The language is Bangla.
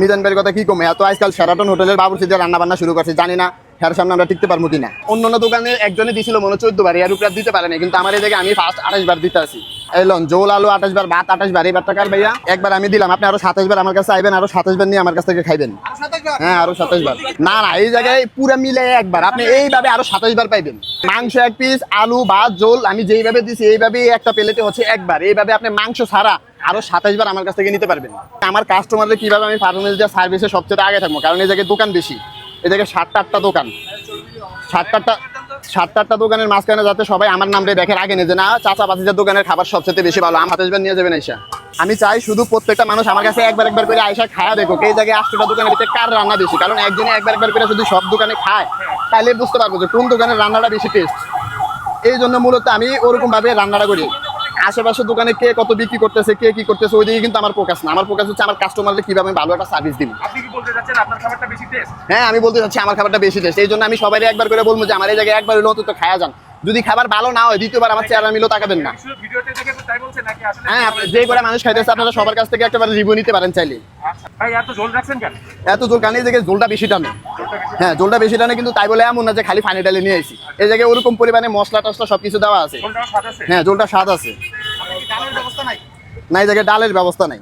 মিজান কথা কি কমে? এত আজকাল সেরাটন হোটেলের বাবুর্চিতে রান্না বান্না শুরু করছে, জানি না এর সামনে আমরা টিকতে পারব কিনা। অন্য অন্য দোকানে একজনে দিছিল মনে চোদ্দ বার, এর উপরে দিতে পারে না কিন্তু আমার এই আমি ফার্স্ট আঠাশ বার দিতে আসি। এলন জোল, আলু আঠাশ বার, ভাত আঠাশ বার এবার টাকার ভাইয়া? একবার আমি দিলাম, আপনি আরও সাতাশ বার আমার কাছে আইবেন, আরও সাতাশ বার নিয়ে আমার কাছ থেকে খাইবেন। হ্যাঁ আরও সাতাশ বার। না না, এই জায়গায় পুরো মিলে একবার, আপনি এইভাবে আরও সাতাশ বার পাইবেন। মাংস এক পিস আলু, ভাত, জোল, আমি যেইভাবে দিছি এইভাবে একটা প্লেটে হচ্ছে একবার। এইভাবে আপনি মাংস ছাড়া আরও সাতাশ বার আমার কাছ থেকে নিতে পারবেন। আমার কাস্টমারদের কীভাবে আমি পারফরমেন্স দেওয়ার সার্ভিসে সবচেয়ে আগে থাকব? কারণ এই জায়গায় দোকান বেশি। এই জায়গায় সাতটা আটটা দোকান। সাতটা আটটা সাতটা আটটা দোকানের মাঝখানে যাতে সবাই আমার নামটা দেখে রাখেন যে না চাচা বাতিজার দোকানের খাবার সবচেয়ে বেশি ভালো। আমার হাতে নিয়ে যাবেন আইসা আমি চাই শুধু প্রত্যেকটা মানুষ আমার কাছে একবার একবার করে আইসা খায়া দেখো এই জায়গায় আটটা দোকানের ভিতরে কার রান্না বেশি? কারণ একজনে একবার একবার করে যদি সব দোকানে খায় তাহলে বুঝতে পারব যে কোন দোকানের রান্নাটা বেশি টেস্ট এই জন্য মূলত আমি ওরকম ভাবে রান্নাটা করি। আশেপাশের দোকানে কে কত বিক্রি করতেছে কে কি করতেছে ওই দিকে কিন্তু আমার ফোকাস না। আমার ফোকাস হচ্ছে আমার কাস্টমারকে কীভাবে আমি ভালো একটা সার্ভিস দিব। আপনি কি বলতে চাচ্ছেন আপনার খাবারটা বেশি টেস্ট হ্যাঁ আমি বলতে চাচ্ছি আমার খাবারটা বেশি টেস্ট এই জন্য আমি সবাই একবার করে বলব যে আমার এই জায়গায় একবার হলো অন্তত খায়া যান। যদি খাবার ভালো না হয় দ্বিতীয়বার আমার চেহারা মিলেও তাকাবেন না। ভিডিওতে দেখে তাই বলছেন নাকি আসলে হ্যাঁ আপনি যে করে মানুষ খাইতেছে আপনারা সবার কাছ থেকে একটা রিভিউ নিতে পারেন চাইলে। আচ্ছা ভাই এত রাখছেন কেন? এই জায়গায় জোলটা বেশি টানে। হ্যাঁ জোলটা বেশি টানে কিন্তু তাই বলে এমন না যে খালি পানি ডালে নিয়ে আসি এই জায়গায় ওরকম পরিমাণে মশলা টসলা সবকিছু দেওয়া আছে। ঝোলটাও স্বাদ আছে? হ্যাঁ জোলটা স্বাদ আছে। ব্যবস্থা নাই? জায়গায় ডালের ব্যবস্থা নাই।